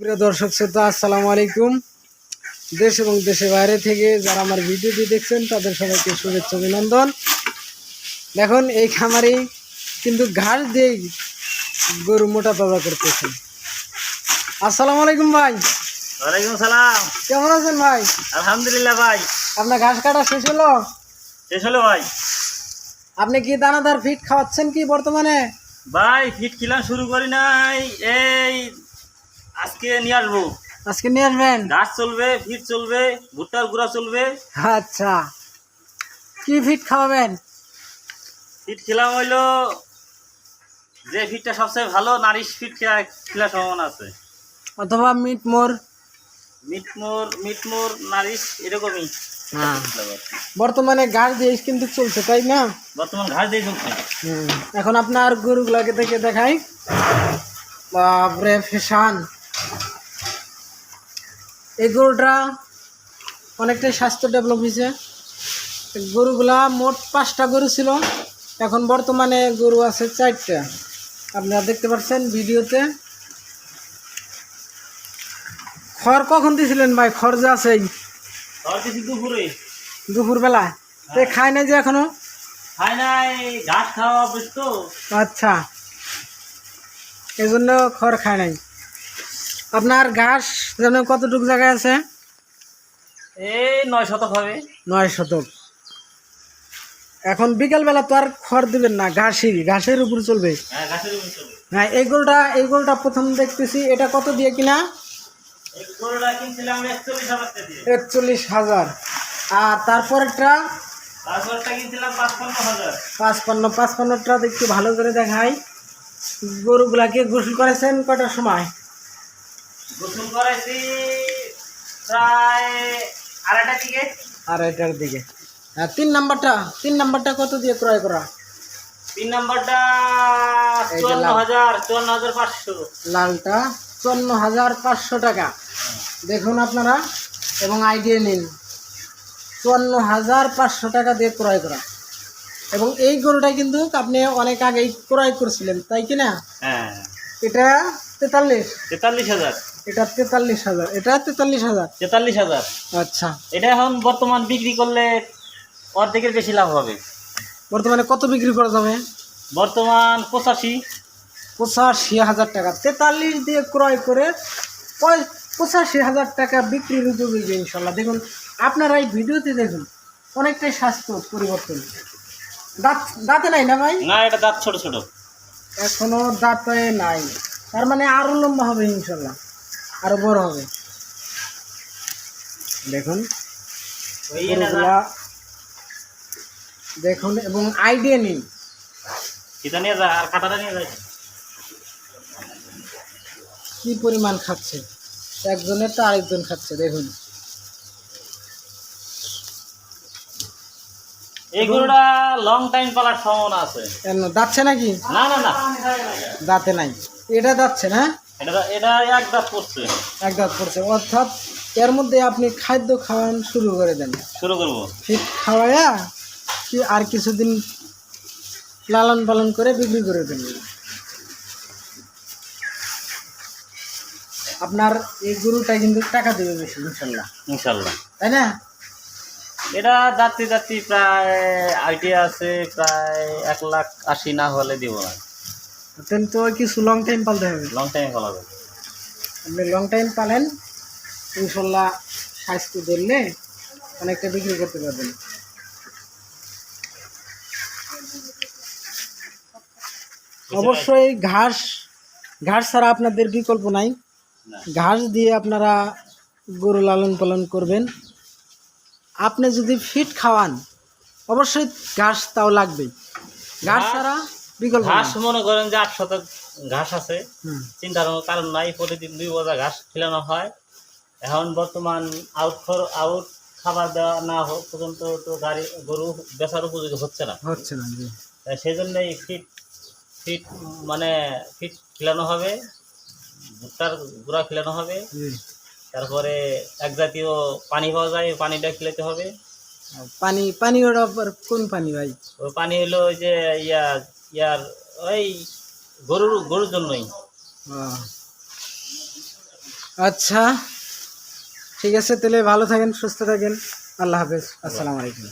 প্রিয় দর্শক শ্রোতা আসসালামু আলাইকুম। দেশ এবং দেশের বাইরে থেকে যারা আমার ভিডিওটি দেখছেন তাদের সবাইকে শুভেচ্ছা অভিনন্দন। দেখুন এই খামারে কিন্তু ঘাস দিয়ে গরু মোটা তাজা করতেছেন আসসালামু আলাইকুম ভাই। ওয়ালাইকুম সালাম। কেমন আছেন ভাই? আলহামদুলিল্লাহ ভাই। আপনার ঘাস কাটা শেষ হলো? শেষ হলো ভাই। আপনি কি দানাদার ফিট খাওয়াচ্ছেন কি বর্তমানে? ভাই ফিট কিলাম শুরু করি নাই। এই আজকে নিয়ে আসব। আজকে নিয়ে আসবেন? ঘাস চলবে ফিট চলবে ভুট্টার গুঁড়া চলবে। আচ্ছা। কি ফিট খাওয়াবেন? ফিট খেলাম হইল যে ফিটটা সবচেয়ে ভালো নারিশ ফিট খেলা খেলার সম্ভাবনা আছে। অথবা মিট মোর? মিটমোর মিটমোর নারিশ এরকমই। বর্তমানে ঘাস দিয়ে কিন্তু চলছে তাই না? বর্তমান ঘাস দিয়ে চলছে। এখন আপনার গরুগুলাকে থেকে দেখাই। বাপরে ফেশান। এই গরুটা অনেকটাই স্বাস্থ্য ডেভেলপ হয়েছে গরুগুলা মোট পাঁচটা গরু ছিল। এখন বর্তমানে গরু আছে চারটা। আপনারা দেখতে পাচ্ছেন ভিডিওতে। খড় কখন দিয়েছিলেন ভাই? খড় যে দিছি দুপুরে। দুপুরবেলা। তো খায় নাই যে এখনও? খাই নাই ঘাস খাওয়া বুঝতো আচ্ছা। এই জন্য খড় খায় নাই। আপনার ঘাস যেন কতটুকু জায়গায় আছে? এই নয় শতক হবে। নয় শতক। এখন বিকেলবেলা তো আর খড় দিবেন না ঘাসই ঘাসের উপর চলবে। হ্যাঁ ঘাসের উপর চলবে। হ্যাঁ এই গোলটা এই গোলটা প্রথম দেখতেছি এটা কত দিয়ে কিনা? একচল্লিশ হাজার আর তারপরেরটা? পাঁচপান্ন পাঁচপান্নটা একটু ভালো করে দেখাই। গরুগুলাকে গোসল করেছেন কটার সময়? গোসল করাইছি প্রায় আড়াইটার দিকে। আড়াইটার দিকে। হ্যাঁ তিন নাম্বারটা তিন নাম্বারটা কত দিয়ে ক্রয় করা? তিন নাম্বারটা চুয়ান্ন হাজার চুয়ান্ন হাজার পাঁচশো। লালটা চুয়ান্ন হাজার পাঁচশো টাকা। দেখুন আপনারা এবং আইডিয়া নিন। চুয়ান্ন হাজার পাঁচশো টাকা দিয়ে ক্রয় করা। এবং এই গরুটা কিন্তু আপনি অনেক আগেই ক্রয় করছিলেন তাই কি না? হ্যাঁ। এটা তেতাল্লিশ। তেতাল্লিশ হাজার। এটা তেতাল্লিশ হাজার এটা তেতাল্লিশ হাজার? তেতাল্লিশ হাজার। আচ্ছা। এটা এখন বর্তমান বিক্রি করলে অর্ধেকের বেশি লাভ হবে। বর্তমানে কত বিক্রি করা যাবে? বর্তমান পঁচাশি। পঁচাশি হাজার টাকা। তেতাল্লিশ দিয়ে ক্রয় করে পঁচাশি হাজার টাকা বিক্রির উপযোগী ইনশাল্লাহ। দেখুন আপনারা এই ভিডিওতে দেখুন অনেকটাই স্বাস্থ্য পরিবর্তন। দাঁত দাঁতে নাই না ভাই? না এটা দাঁত ছোট ছোট। এখনও দাঁতে নাই। তার মানে আরও লম্বা হবে ইনশাল্লাহ। আরও বড় হবে। দেখুন গরুগুলা দেখুন এবং আইডিয়া নিন। আর কি পরিমাণ খাচ্ছে? একজনের তো আরেকজন খাচ্ছে দেখুন। এই গরুটা লং টাইম পালার সম্ভাবনা আছে। দাচ্ছে নাকি? না না না। দাঁতে নাই। এটা দাচ্ছে না? এটা এটা এক দাঁত পড়ছে। এক দাঁত পড়ছে। অর্থাৎ এর মধ্যে আপনি খাদ্য খাওয়ান শুরু করে দেন। শুরু করব। ফিট খাওয়াইয়া কি আর কিছুদিন লালন পালন করে বিক্রি করে দেন। আপনার এই গরুটা কিন্তু টাকা দেবে বেশি ইনশাল্লাহ। ইনশাল্লাহ। তাই না? এটা যাত্রী যাত্রী প্রায় আইডিয়া আছে প্রায় এক লাখ আশি না হলে দিব না। তাহলে তো কিছু লং টাইম পালতে হবে? লং টাইমে ফলাবে আপনি লং টাইম পালেন ইনশাল্লাহ স্বাস্থ্য ধরলে অনেকটা বিক্রি করতে পারবেন। অবশ্যই ঘাস ঘাস ছাড়া আপনাদের বিকল্প নাই। ঘাস দিয়ে আপনারা গরু লালন পালন করবেন। আপনি যদি ফিট খাওয়ান অবশ্যই ঘাস তাও লাগবেই। ঘাস- ছাড়া বিকল্প ঘাস মনে করেন যে আট শতক ঘাস আছে চিন্তার কারণ নাই প্রতিদিন দুই বোঝা ঘাস খেলানো হয়। এখন বর্তমান আউট আউট খাবার দেওয়া না হোক পর্যন্ত তো গাড়ি গরু বেচার উপযোগী হচ্ছে না। হচ্ছে না সেই জন্যই ফিট ফিট মানে ফিট খেলানো হবে ভুট্টার গুঁড়া খেলানো হবে। তারপরে এক জাতীয় পানি পাওয়া যায় পানিটা খেলাতে হবে। পানি পানি ওটা কোন পানি ভাই? ওই পানি হলো ওই যে ইয়া ইয়ার ওই গরুর গরুর জন্যই। আচ্ছা ঠিক আছে, তাহলে ভালো থাকেন, সুস্থ থাকেন। আল্লাহ হাফেজ। আসসালামু আলাইকুম।